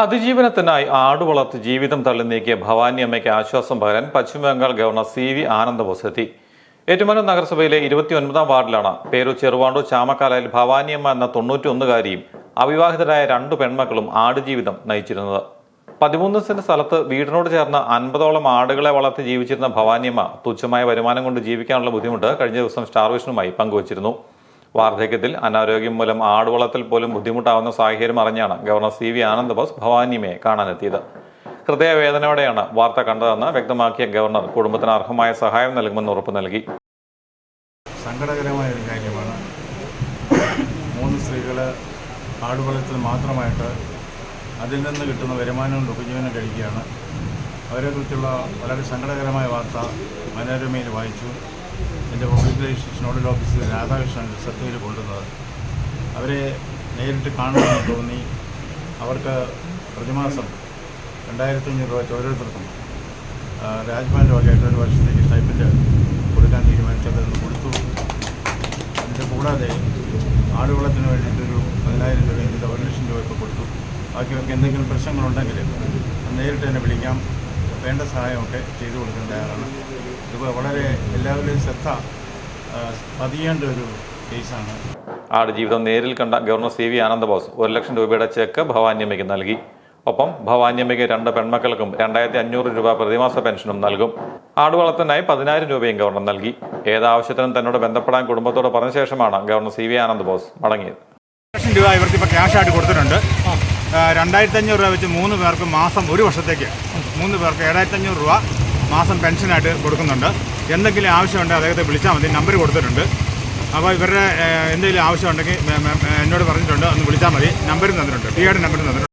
അതിജീവനത്തിനായി ആടുവളർത്ത് ജീവിതം തള്ളി നീക്കിയ ഭവാനി അമ്മയ്ക്ക് ആശ്വാസം പകരാൻ Paschima Bangal governor C V Ananda Bose എത്തി. ഏറ്റുമാനൂർ നഗരസഭയിലെ ഇരുപത്തിയൊൻപതാം വാർഡിലാണ് പേരു ചെറുവാണ്ടൂർ ചാമക്കാലയിൽ ഭവാനിയമ്മ എന്ന തൊണ്ണൂറ്റിയൊന്നുകാരിയും അവിവാഹിതരായ രണ്ടു പെൺമക്കളും ആടുജീവിതം നയിച്ചിരുന്നത്. പതിമൂന്ന് സെന്റ് സ്ഥലത്ത് വീടിനോട് ചേർന്ന് അൻപതോളം ആടുകളെ വളർത്തി ജീവിച്ചിരുന്ന ഭവാനിയമ്മ തുച്ഛമായ വരുമാനം കൊണ്ട് ജീവിക്കാനുള്ള ബുദ്ധിമുട്ട് കഴിഞ്ഞ ദിവസം സ്റ്റാർ വിഷനുമായി പങ്കുവച്ചിരുന്നു. വാർദ്ധക്യത്തിൽ അനാരോഗ്യം മൂലം ആടുവളത്തിൽ പോലും ബുദ്ധിമുട്ടാവുന്ന സാഹചര്യം അറിഞ്ഞാണ് ഗവർണർ സി വി ആനന്ദബോസ് ഭവാനിമയെ കാണാനെത്തിയത്. ഹൃദയവേദനയോടെയാണ് വാർത്ത കണ്ടതെന്ന് വ്യക്തമാക്കിയ ഗവർണർ കുടുംബത്തിന് അർഹമായ സഹായം നൽകുമെന്ന് ഉറപ്പ് നൽകി. സങ്കടകരമായ ഒരു കാര്യമാണ്. മൂന്ന് സ്ത്രീകൾ ആടുവളത്തിൽ മാത്രമായിട്ട് അതിൽ നിന്ന് കിട്ടുന്ന വരുമാനം കൊണ്ട് ഉപജീവനം കഴിക്കുകയാണ് അവരെക്കുറിച്ചുള്ള വളരെ സങ്കടകരമായ വാർത്ത മനോരമയിൽ വായിച്ചു. എന്റെ പബ്ലിക് റിലേഷൻസ് നോഡൽ ഓഫീസിൽ രാധാകൃഷ്ണൻ ശ്രദ്ധയിൽ കൊണ്ടുവന്നത് അവരെ നേരിട്ട് കാണണമെന്ന് തോന്നി. അവർക്ക് പ്രതിമാസം രണ്ടായിരത്തി അഞ്ഞൂറ് രൂപ ഓരോരുത്തർക്കും രാജ്ഭവന്റെ വകയായിട്ട് ഒരു വർഷത്തേക്ക് സ്റ്റൈപ്പിന്റെ കൊടുക്കാൻ തീരുമാനിച്ചത് കൊടുത്തു. അതിന്റെ കൂടാതെ ആടുവളത്തിന് വേണ്ടിയിട്ടൊരു പതിനായിരം രൂപ ഇതിന്റെ ഒരു ലക്ഷം രൂപയൊക്കെ കൊടുത്തു. ബാക്കിയൊക്കെ എന്തെങ്കിലും പ്രശ്നങ്ങളുണ്ടെങ്കിൽ നേരിട്ട് തന്നെ വിളിക്കാം. വേണ്ട സഹായമൊക്കെ ചെയ്തു കൊടുക്കാൻ തയ്യാറാണ് വളരെ എല്ലാവരുടെയും ശ്രദ്ധ പതിയേണ്ട ഒരു കേസാണ്. ആടുജീവിതം നേരിൽ കണ്ട ഗവർണർ സി വി ആനന്ദബോസ് ഒരു ലക്ഷം രൂപയുടെ ചെക്ക് ഭവാന്യമ്മയ്ക്ക് നൽകി. ഒപ്പം ഭവാന്യമ്മയ്ക്ക് രണ്ട് പെൺമക്കൾക്കും രണ്ടായിരത്തി അഞ്ഞൂറ് രൂപ പ്രതിമാസ പെൻഷനും നൽകും. ആടുവളത്തിനായി പതിനായിരം രൂപയും ഗവർണർ നൽകി. ഏതാവശ്യത്തിനും തന്നോട് ബന്ധപ്പെടാൻ കുടുംബത്തോട് പറഞ്ഞ ശേഷമാണ് ഗവർണർ സി വി ആനന്ദബോസ് മടങ്ങിയത്. ലക്ഷം രൂപ ഇവർക്ക് ഇപ്പോൾ ക്യാഷായിട്ട് കൊടുത്തിട്ടുണ്ട്. രണ്ടായിരത്തി അഞ്ഞൂറ് രൂപ വെച്ച് മൂന്ന് പേർക്ക് മാസം ഒരു വർഷത്തേക്ക് മൂന്ന് പേർക്ക് ഏഴായിരത്തി അഞ്ഞൂറ് രൂപ മാസം പെൻഷനായിട്ട് കൊടുക്കുന്നുണ്ട്. എന്തെങ്കിലും ആവശ്യമുണ്ട് അദ്ദേഹത്തെ വിളിച്ചാൽ മതി. നമ്പർ കൊടുത്തിട്ടുണ്ട്. അപ്പോൾ ഇവരുടെ എന്തെങ്കിലും ആവശ്യമുണ്ടെങ്കിൽ എന്നോട് പറഞ്ഞിട്ടുണ്ട്. ഒന്ന് വിളിച്ചാൽ മതി. നമ്പരും തന്നിട്ടുണ്ട്. ടി നമ്പർ തന്നിട്ടുണ്ട്.